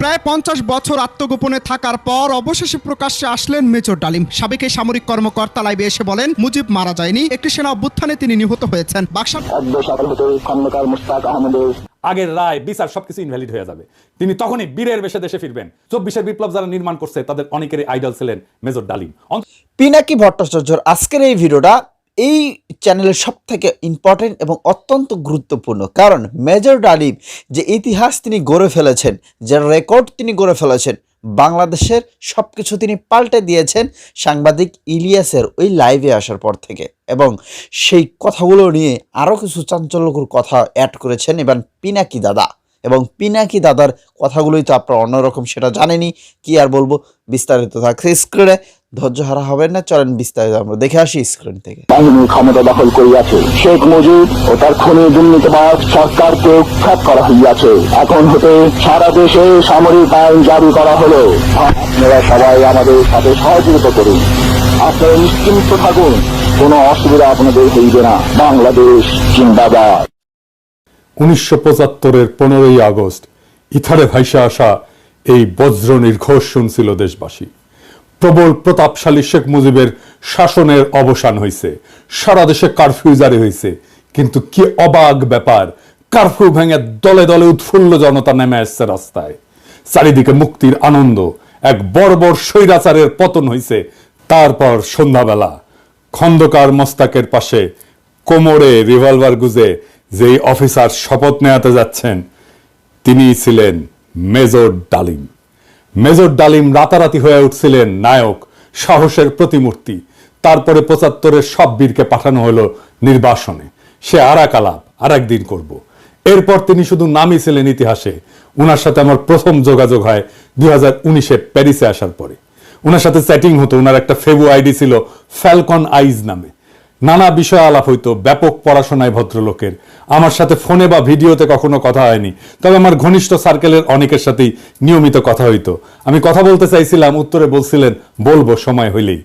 প্রায় পঞ্চাশ বছর আত্মগোপনে থাকার পর অবশেষে প্রকাশ্যে আসলেন মেজর ডালিম। সাবেক এই সামরিক কর্মকর্তা লাইভে এসে বলেন মুজিব মারা যায়নি একটি সেনা অভ্যুত্থানে তিনি নিহত হয়েছেন। বাক্সা আগের রায় বিচার সবকিছু ইনভ্যালিড হয়ে যাবে। তিনি তখনই বীরের বেশে দেশে ফিরবেন। চব্বিশের বিপ্লব যারা নির্মাণ করছে তাদের অনেকেরই আইডল ছিলেন মেজর ডালিম। পিনাকি ভট্টাচার্যর আজকের এই ভিডিওটা এই চ্যানেলের সব থেকে ইম্পর্টেন্ট এবং অত্যন্ত গুরুত্বপূর্ণ। কারণ মেজর ডালিম যে ইতিহাস তিনি গড়ে ফেলেছেন যে রেকর্ড তিনি গড়ে ফেলেছেন, বাংলাদেশের সব কিছু তিনি পাল্টে দিয়েছেন সাংবাদিক ইলিয়াসের ওই লাইভে আসার পর থেকে। এবং সেই কথাগুলো নিয়ে আরও কিছু চাঞ্চল্যকর কথা অ্যাড করেছেন এবার পিনাকি দাদা। এবং পিনাকি দাদার কথাগুলোই তো আপনারা অন্যরকম, সেটা জানেনই, কি আর বলব, বিস্তারিত থাকছে স্ক্রিনে ধৈর্য হারা হবেন না চলেন বিস্তারিত আমরা দেখে আসি স্ক্রিন থেকে। বাহিনী ক্ষমতা দখল করিয়াছে। শেখ মুজিব ও তার খুনি দুর্নীতিবাদ সরকারকে উৎখাত করা হইয়াছে। এখন হতে সারা দেশে সামরিক আইন জারি করা হলো। আপনারা সবাই আমাদের সাথে সহযোগিতা করুন। আপনারা নিশ্চিন্ত থাকুন কোনো অসুবিধা আপনাদের হইবে না। বাংলাদেশ জিন্দাবাদ। উনিশশো পঁচাত্তরের পনেরোই আগস্ট ইথারে ভাইসা আসা এই বজ্র নির্ঘোষ শুনছিল দেশবাসী। প্রবল প্রতাপশালী শেখ মুজিবের শাসনের অবসান হয়েছে। সারা দেশে কারফিউ জারি হয়েছে। কিন্তু কি অবাক ব্যাপার, কারফিউ ভেঙে দলে দলে উৎফুল্ল জনতা নেমে আসছে রাস্তায়। চারিদিকে মুক্তির আনন্দ, এক বর্বর স্বৈরাচারের পতন হয়েছে। তারপর সন্ধ্যাবেলা, খন্দকার মস্তাকের পাশে কোমরে রিভলভার গুজে যেই অফিসার শপথ নেওয়াতে যাচ্ছেন, তিনি ছিলেন মেজর ডালিম। মেজর ডালিম রাতারাতি হয়ে উঠছিলেন নায়ক, সাহসের প্রতিমূর্তি। তারপরে পঁচাত্তরের সব বীরকে পাঠানো হলো নির্বাসনে। সে আর এক আলাপ, আর একদিন করব। এরপর তিনি শুধু নামই ছিলেন ইতিহাসে। উনার সাথে আমার প্রথম যোগাযোগ হয় দুই হাজার উনিশে প্যারিসে আসার পরে। ওনার সাথে চ্যাটিং হতো ওনার একটা ফেবু আইডি ছিল ফ্যালকন আইজ নামে। নানা বিষয় আলাপ হইতো, ব্যাপক পড়াশোনায় ভদ্রলোকের। আমার সাথে ফোনে বা ভিডিওতে কখনো কথা হয়নি। তবে আমার ঘনিষ্ঠ সার্কেলের অনেকের সাথেই নিয়মিত কথা হইতো। আমি কথা বলতে চাইছিলাম, উত্তরে বলছিলেন, বলব, সময় হইলেই।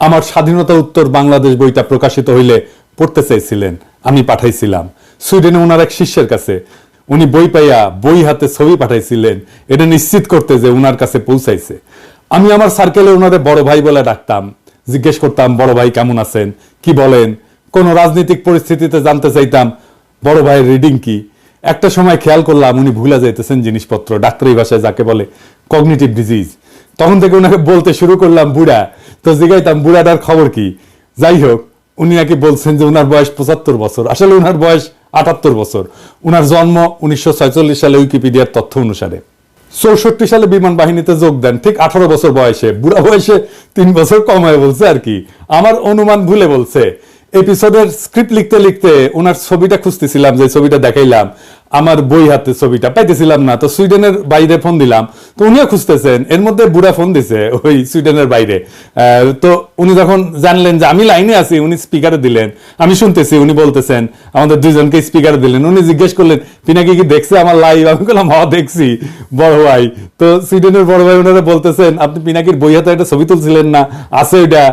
আমার স্বাধীনতা উত্তর বাংলাদেশ বইটা প্রকাশিত হইলে পড়তে চাইছিলেন, আমি পাঠাইছিলাম। সুইডেনে ওনার এক শিষ্যের কাছে। উনি বই পাইয়া বই হাতে ছবি পাঠাইছিলেন, এটা নিশ্চিত করতে যে উনার কাছে পৌঁছাইছে। আমি আমার সার্কেলে ওনারে বড় ভাই বলে ডাকতাম, জিজ্ঞেস করতাম, বড় ভাই কেমন আছেন? কি বলেন? কোন রাজনৈতিক পরিস্থিতিতে জানতে চাইতাম বড় ভাইয়ের রিডিং কি? একটা সময় খেয়াল করলাম উনি ভুলে যাইতেছেন জিনিসপত্র, ডাক্তারি ভাষায় যাকে বলে কগনিটিভ ডিজিজ তখন থেকে ওনাকে বলতে শুরু করলাম, বুড়া, তো জিগাইতাম, বুড়াটার খবর কি? যাই হোক, উনি নাকি বলছেন যে উনার বয়স পঁচাত্তর বছর। আসলে উনার বয়স আটাত্তর বছর। উনার জন্ম উনিশশো সালে উইকিপিডিয়ার তথ্য অনুসারে। চৌষট্টি সালে বিমান বাহিনীতে যোগ দেন, ঠিক আঠারো বছর বয়সে। বুড়া বয়সে তিন বছর কম হয়ে বলছে আর কি। আমার অনুমান ভুলে বলছে। এপিসোডের স্ক্রিপ্ট লিখতে লিখতে ওনার ছবিটা খুঁজতেছিলাম, যে ছবিটা দেখাইলাম। আমার বই হাতে ছবিটা, পাইতেছিলাম না। তো সুইডেনের বাইরে ফোন দিলাম। তো উনিও খুঁজতেছেন, এর মধ্যে বুড়া ফোন দিছে ওই সুইডেনের বাইরে। তো উনি যখন জানলেন যে আমি লাইনে আছি, উনি স্পিকারে দিলেন। আমি শুনতেছি, উনি বলতেছেন, আমাদের দুইজনকে স্পিকারে দিলেন। উনি জিজ্ঞেস করলেন, পিনাকি কি দেখছে আমার লাইভ আমি বললাম, হ, দেখছি, বড় ভাই। তো সুইডেনের বড় ভাই ওনারা বলতেছেন, আপনি পিনাকির বই হাতে একটা ছবি তুলছিলেন না? আছে ওইটা?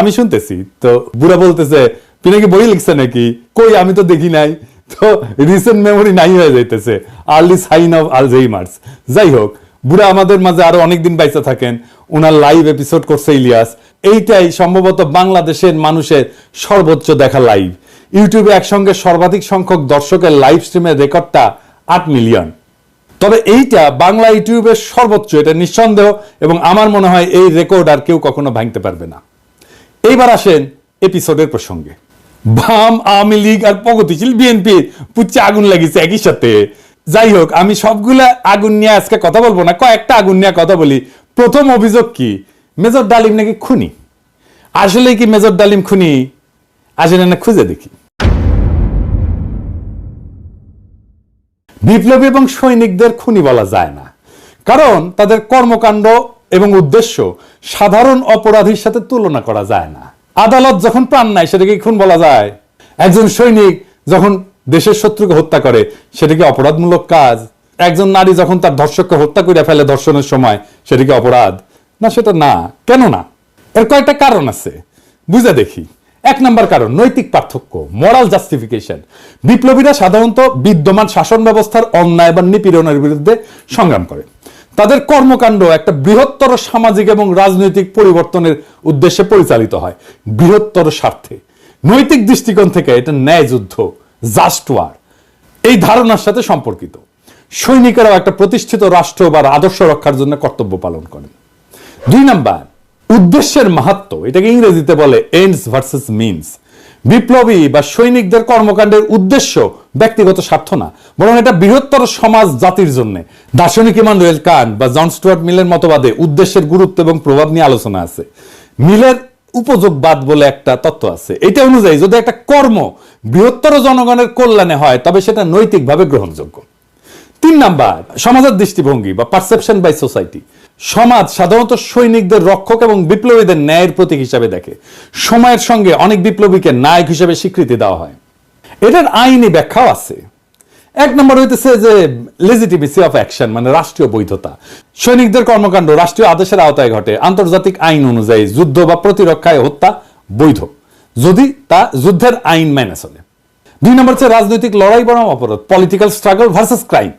আমি শুনতেছি। তো বুড়া বলতেছে পিনাকি বই লিখছে নাকি? কই, আমি তো দেখি নাই। তো রিসেন্ট মেমোরি নাই হয়ে যাইতেছে। আর্লি সাইন অফ আলজেইমার্স যাই হোক, বুড়া আমাদের মাঝে আরও অনেকদিন বাইচা থাকেন। ওনার লাইভ এপিসোড করছে ইলিয়াস। এইটাই সম্ভবত বাংলাদেশের মানুষের সর্বোচ্চ দেখা লাইভ ইউটিউবে একসঙ্গে সর্বাধিক সংখ্যক দর্শকের লাইভ স্ট্রিমের রেকর্ডটা আট মিলিয়ন তবে এইটা বাংলা ইউটিউবের সর্বোচ্চ, এটা নিঃসন্দেহ। এবং আমার মনে হয় এই রেকর্ড আর কেউ কখনো ভাঙতে পারবে না। এইবার আসেন এপিসোডের প্রসঙ্গে। বাম আওয়ামী লীগ আর প্রগতিশীল বিএনপি পুচ্ছে আগুন লাগিয়েছে একই সাথে। যাই হোক, আমি সবগুলা আগুন নিয়ে আজকে কথা বলব না, কয়েকটা আগুন নিয়ে কথা বলি। প্রথম অভিযোগ কি? মেজর ডালিম নাকি খুনি? আসলে কি মেজর ডালিম খুনি? আসলে না খুঁজে দেখি। বিপ্লবী এবং সৈনিকদের খুনি বলা যায় না, কারণ তাদের কর্মকাণ্ড এবং উদ্দেশ্য, সাধারণ অপরাধীর সাথে তুলনা করা যায় না। আদালত যখন প্রাণ নাই সেটাকে খুন বলা যায়। একজন সৈনিক যখন দেশের শত্রুকে হত্যা করে, সেটাকে অপরাধমূলক কাজ। একজন নারী যখন তার ধর্ষককে হত্যা করে ফেলে ধর্ষণের সময় সেটা কি অপরাধ। না, সেটা না। কেন না? এর কয়েকটা কারণ আছে। বুঝে দেখি। এক নম্বর কারণ, নৈতিক পার্থক্য মোরাল জাস্টিফিকেশন বিপ্লবীরা সাধারণত বিদ্যমান শাসন ব্যবস্থার অন্যায় বা নিপীড়নের বিরুদ্ধে সংগ্রাম করে। তাদের কর্মকাণ্ড একটা বৃহত্তর সামাজিক এবং রাজনৈতিক পরিবর্তনের উদ্দেশ্যে পরিচালিত হয়। বৃহত্তর স্বার্থে। নৈতিক দৃষ্টিকোণ থেকে এটা ন্যায় যুদ্ধ জাস্ট ওয়ার এই ধারণার সাথে সম্পর্কিত। সৈনিকেরাও একটা প্রতিষ্ঠিত রাষ্ট্র বা আদর্শ রক্ষার জন্য কর্তব্য পালন করেন। দুই নাম্বার, উদ্দেশ্যের মাহাত্ম এটাকে ইংরেজিতে বলে এন্ডস ভার্সেস মিনস বিপ্লবী বা সৈনিকদের কর্মকাণ্ডের উদ্দেশ্য ব্যক্তিগত স্বার্থ না, বরং এটা বৃহত্তর সমাজ জাতির জন্য। দার্শনিক ইমানুয়েল কান বা জন স্টুয়ার্ট মিলের মতবাদে উদ্দেশ্যের গুরুত্ব এবং প্রভাব নিয়ে আলোচনা আছে। মিলের উপযোগবাদ বলে একটা তত্ত্ব আছে। এটা অনুযায়ী যদি একটা কর্ম বৃহত্তর জনগণের কল্যাণে হয়, তবে সেটা নৈতিকভাবে গ্রহণযোগ্য। তিন নাম্বার, সমাজের দৃষ্টিভঙ্গি বা পারসেপশন বাই সোসাইটি সমাজ সাধারণত সৈনিকদের রক্ষক এবং বিপ্লবীদের ন্যায়ের প্রতীক হিসাবে দেখে। সময়ের সঙ্গে অনেক বিপ্লবীকে নায়ক হিসেবে স্বীকৃতি দেওয়া হয়। এটার আইনি ব্যাখ্যাও আছে। এক নম্বর হইতেছে যে লেজিটিমেসি অফ অ্যাকশন মানে রাষ্ট্রীয় বৈধতা। সৈনিকদের কর্মকাণ্ড রাষ্ট্রীয় আদেশের আওতায় ঘটে। আন্তর্জাতিক আইন অনুযায়ী যুদ্ধ বা প্রতিরক্ষায় হত্যা বৈধ। যদি তা যুদ্ধের আইন মেনে চলে। দুই নম্বর হচ্ছে রাজনৈতিক লড়াই বনাম অপরাধ পলিটিক্যাল স্ট্রাগল ভার্সেস ক্রাইম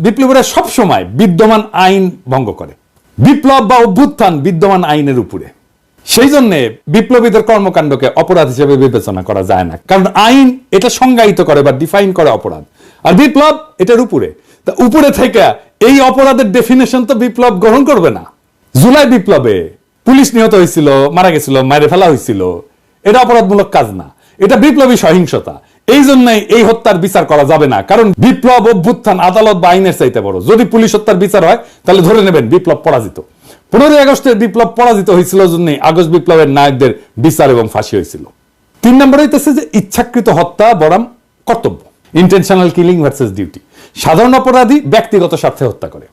বিপ্লবীরা সবসময় বিদ্যমান আইন ভঙ্গ করে। বিপ্লব বা অভ্যুত্থান বিদ্যমান আইনের উপরে। সেই জন্য বিপ্লবীদের কর্মকাণ্ডকে অপরাধ হিসেবে বিবেচনা করা যায় না। কারণ আইন এটা সংজ্ঞায়িত করে বা ডিফাইন করে অপরাধ। আর বিপ্লব এটার উপরে। তা উপরে থেকে এই অপরাধের ডেফিনেশন তো বিপ্লব গ্রহণ করবে না। জুলাই বিপ্লবে পুলিশ নিহত হয়েছিল, মারা গেছিল মারে ফেলা হয়েছিল। এটা অপরাধমূলক কাজ না। এটা বিপ্লবী সহিংসতা। এই জন্যই এই হত্যার বিচার করা যাবে না। কারণ বিপ্লব অভ্যুত্থান আদালত বা আইনের চাইতে বড়। যদি পুলিশ হত্যার বিচার হয়, তাহলে ধরে নেবেন বিপ্লব পরাজিত। পনেরোই আগস্টের বিপ্লব পরাজিত হয়েছিল জন্যই আগস্ট বিপ্লবের নায়কদের বিচার এবং ফাঁসি হয়েছিল। তিন নম্বর হইতেছে যে ইচ্ছাকৃত হত্যা বরাম কর্তব্য। Intentional killing versus duty. সাধারণ অপরাধী ব্যক্তিগত স্বার্থে হত্যা করে।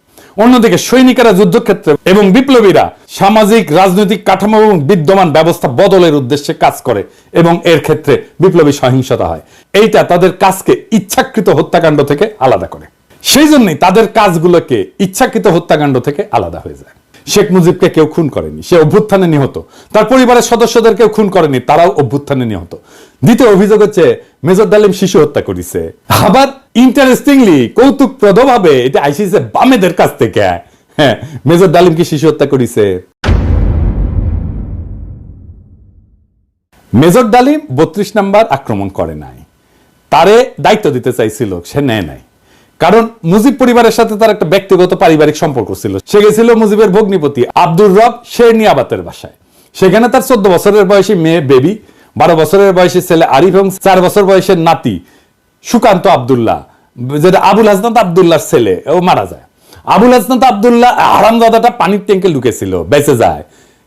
অন্যদিকে সৈনিকেরা যুদ্ধক্ষেত্রে এবং বিপ্লবীরা সামাজিক, রাজনৈতিক কাঠামো এবং বিদ্যমান ব্যবস্থা বদলের উদ্দেশ্যে কাজ করে এবং এর ক্ষেত্রে বিপ্লবী সহিংসতা হয়। এইটা তাদের কাজকে ইচ্ছাকৃত হত্যাকাণ্ড থেকে আলাদা করে। সেই জন্যই তাদের কাজগুলোকে ইচ্ছাকৃত হত্যাকাণ্ড থেকে আলাদা হয়ে যায়। শেখ মুজিবকে কেউ খুন করেনি, সে অভ্যুত্থানে নিহত। তার পরিবারের সদস্যদের কেউ খুন করেনি, তারাও অভ্যুত্থানে নিহত। দ্বিতীয় অভিযোগ হচ্ছে, মেজর ডালিম শিশু হত্যা করেছে। আবার ইন্টারেস্টিংলি কৌতুকপ্রদ ভাবে এটা আইসিছে বামেদের কাছ থেকে। হ্যাঁ মেজর ডালিম কি শিশু হত্যা করেছে? মেজর ডালিম বত্রিশ নাম্বার আক্রমণ করে নাই। তারে দায়িত্ব দিতে চাইছিল, সে নেয় নাই। কারণ মুজিব পরিবারের সাথে তার একটা ব্যক্তিগত পারিবারিক সম্পর্ক ছিল। সে গেছিল মুজিবের ভগ্নিপতি আব্দুর রব শেরনিয়াবাতের বাসায়। সেখানে তার চোদ্দ বছরের বয়সী মেয়ে বেবি, বারো বছরের বয়সী ছেলে আরিফ এবং চার বছর বয়সের নাতি সুকান্ত আবদুল্লাহ, যেটা আবুল হাসনাত আবদুল্লাহর ছেলে, ও মারা যায়। আবুল হাসনাত আবদুল্লাহ আরামদাদাটা পানির ট্যাঙ্কে লুকেছিল, বেঁচে যায়।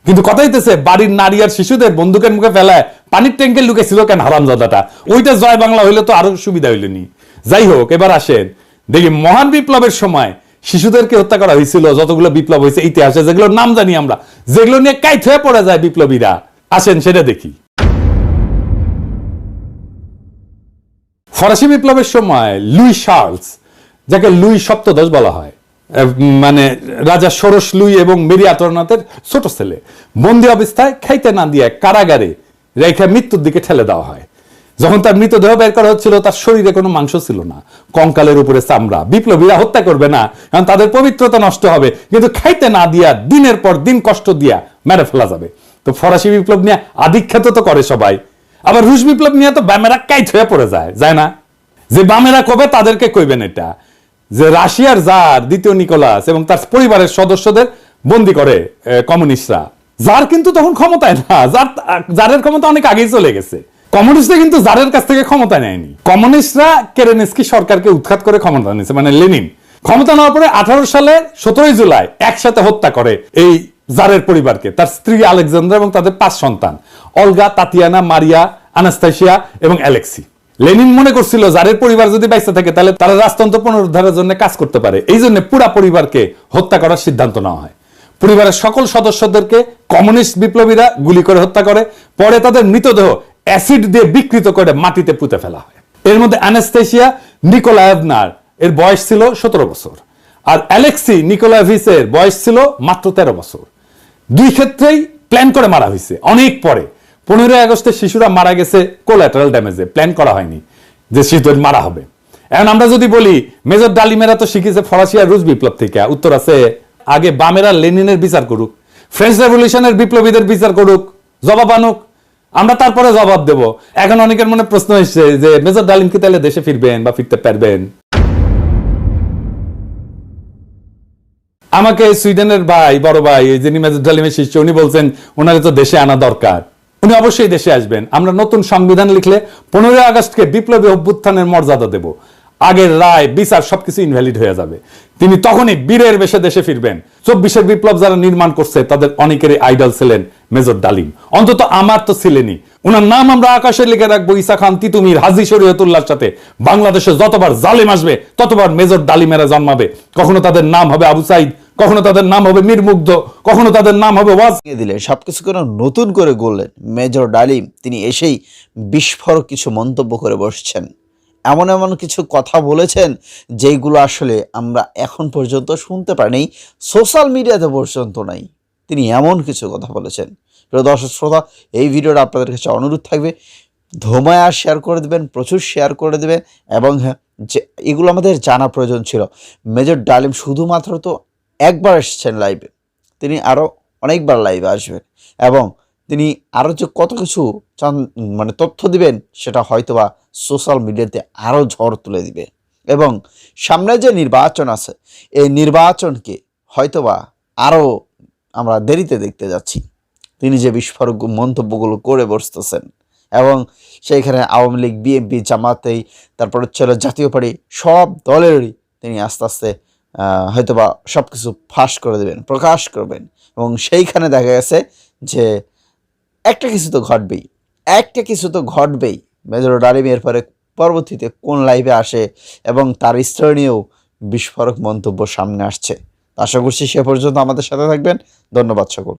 কিন্তু কথা হইতেছে, বাড়ির নারী আর শিশুদের বন্দুকের মুখে ফেলায় পানির ট্যাঙ্কে লুকেছিল কেন হারামজাদাটা? ওইটা জয় বাংলা হইলে তো আরও সুবিধা হইলেনি। যাই হোক, এবার আসেন দেখি, মহান বিপ্লবের সময় শিশুদেরকে হত্যা করা হয়েছিল, যতগুলো বিপ্লব হয়েছে, ইতিহাসে যেগুলোর নাম জানি আমরা, যেগুলো নিয়ে কাইত হয়ে পড়ে যায় বিপ্লবীরা। আসেন, সেটা দেখি। ফরাসি বিপ্লবের সময় লুই শার্লস, যাকে লুই সপ্তদশ বলা হয় মানে রাজা ষোড়শ লুই এবং মেরি আতরনাথের ছোট ছেলে, বন্দি অবস্থায় খাইতে না দিয়ে কারাগারে রেখে মৃত্যুর দিকে ঠেলে দেওয়া হয়। যখন তার মৃতদেহ বের করা হচ্ছিল, তার শরীরে কোনো মাংস ছিল না। কঙ্কালের উপরে চামড়া। বিপ্লবীরা হত্যা করবে না, কারণ তাদের পবিত্রতা নষ্ট হবে। কিন্তু খাইতে না দিয়া, দিনের পর দিন কষ্ট দিয়া মেরে ফেলা যাবে। তো ফরাসি বিপ্লব নিয়ে আধিখ্যাত তো করে সবাই। আবার রুশ বিপ্লব নিয়ে তো ব্যামেরা কাইট হয়ে পড়ে যায় যায় না? যে বামেরা কবে তাদেরকে কইবেন এটা? যে রাশিয়ার জার, দ্বিতীয় নিকোলাস এবং তার পরিবারের সদস্যদের বন্দি করে কমিউনিস্টরা। যার কিন্তু তখন ক্ষমতায় না। যার জারের ক্ষমতা অনেক আগেই চলে গেছে। কমিউনিস্টরা কিন্তু জারের কাছ থেকে ক্ষমতা নেয়নি। কমিউনিস্টরা কেরেনেস্কি সরকারকে উৎখাত করে ক্ষমতা নিয়েছে মানে লেনিন। ক্ষমতা নেওয়ার পরে আঠারো সালে সতেরোই জুলাই একসাথে হত্যা করে এই জারের পরিবারকে, তার স্ত্রী আলেকজান্ডার এবং তাদের পাঁচ সন্তান, অলগা, তাতিয়ানা, মারিয়া, আনাস্তাসিয়া এবং অ্যালেক্সি। লেনিন মনে করছিল, জারের পরিবার যদি বাইসে থাকে, তাহলে তারা রাজতন্ত্র পুনরুদ্ধারের জন্য কাজ করতে পারে। এই জন্য পুরা পরিবারকে হত্যা করার সিদ্ধান্ত নেওয়া হয়। পরিবারের সকল সদস্যদেরকে কমিউনিস্ট বিপ্লবীরা গুলি করে হত্যা করে। পরে তাদের মৃতদেহ অ্যাসিড দিয়ে বিকৃত করে মাটিতে পুঁতে ফেলা হয়। এর মধ্যে অ্যানাস্তেশিয়া নিকোলায়েভনার এর বয়স ছিল সতেরো বছর। আর অ্যালেক্সি নিকোলাভিসের বয়স ছিল মাত্র তেরো বছর। দুই ক্ষেত্রেই প্ল্যান করে মারা হয়েছে, অনেক পরে। পনেরোই আগস্টে শিশুরা মারা গেছে কোল্যাটারাল ড্যামেজে, প্ল্যান করা হয়নি যে শিশুদের মারা হবে। এখন আমরা যদি বলি, মেজর ডালিমেরা তো শিখেছে ফরাসি আর রুশ বিপ্লব থেকে। উত্তর আছে, আগে বামেরা লেনিনের বিচার করুক, ফ্রেঞ্চ রেভলিউশনের বিপ্লবীদের বিচার করুক, জবাব আনুক আমরা তারপরে জবাব দেব। এখন অনেকের মনে প্রশ্ন এসছে যে, মেজর ডালিম কি তাহলে দেশে ফিরবেন বা ফিরতে পারবেন? আমাকে সুইডেনের ভাই, বড় ভাই যিনি মেজর ডালিমের শিষ্য, উনি বলছেন, ওনারে তো দেশে আনা দরকার। উনি অবশ্যই দেশে আসবেন। আমরা নতুন সংবিধান লিখলে পনেরোই আগস্টকে বিপ্লবী অভ্যুত্থানের মর্যাদা দেব। আগের রায়, বিচার সবকিছু ইনভ্যালিড হয়ে যাবে। তিনি তখনই বীরের বেশে দেশে ফিরবেন। চব্বিশের বিপ্লব যারা নির্মাণ করছে, তাদের অনেকেরই আইডল ছিলেন মেজর ডালিম। অন্তত আমার তো ছিলেনই। ওনার নাম আমরা আকাশে লিখে রাখব ইসা খান, তিতুমির, হাজি শরীয়তুল্লাহর সাথে। বাংলাদেশে যতবার জালিম আসবে, ততবার মেজর ডালিমেরা জন্মাবে। কখনো তাদের নাম হবে আবু সাইদ, কখনো তাদের নাম হবে মীর মুগ্ধ, কখনো তাদের নাম হবে ওয়াজ। দিলেন সবকিছু কেন নতুন করে গড়লেন মেজর ডালিম? তিনি এসেই বিস্ফোরক কিছু মন্তব্য করে বসছেন। এমন এমন কিছু কথা বলেছেন যেইগুলো আসলে আমরা এখন পর্যন্ত শুনতে পারিনি। সোশ্যাল মিডিয়াতে পর্যন্ত নাই। তিনি এমন কিছু কথা বলেছেন। প্রিয় দর্শক, শ্রোতা, এই ভিডিওটা আপনাদের কাছে অনুরোধ থাকবে, ধোমায়া শেয়ার করে দেবেন, প্রচুর শেয়ার করে দেবেন এবং হ্যাঁ যে এগুলো আমাদের জানা প্রয়োজন ছিল। মেজর ডালিম শুধুমাত্র তো একবার এসেছেন লাইভে তিনি আরও অনেকবার লাইভে আসবেন এবং তিনি আরও যে কত কিছু চান মানে তথ্য দিবেন, সেটা হয়তোবা সোশ্যাল মিডিয়াতে আরও ঝড় তুলে দিবে। এবং সামনে যে নির্বাচন আছে, এই নির্বাচনকে হয়তোবা আরও আমরা দেরিতে দেখতে যাচ্ছি। তিনি যে বিস্ফোরক মন্তব্যগুলো করে বসতেছেন, এবং সেইখানে আওয়ামী লীগ, বিএনপি জামাতেই তারপর হচ্ছে জাতীয় পার্টি, সব দলেরই তিনি আস্তে আস্তে হয়তোবা সব কিছু ফাঁস করে দেবেন, প্রকাশ করবেন। এবং সেইখানে দেখা গেছে যে একটা কিছু তো ঘটবেই, একটা কিছু তো ঘটবেই। মেজর ডালিম এরপরে পরবর্তীতে কোন লাইভে আসে এবং তার স্মরণীয় বিস্ফোরক মন্তব্য সামনে আসছে। আশা করছি সে পর্যন্ত আমাদের সাথে থাকবেন। ধন্যবাদ সকল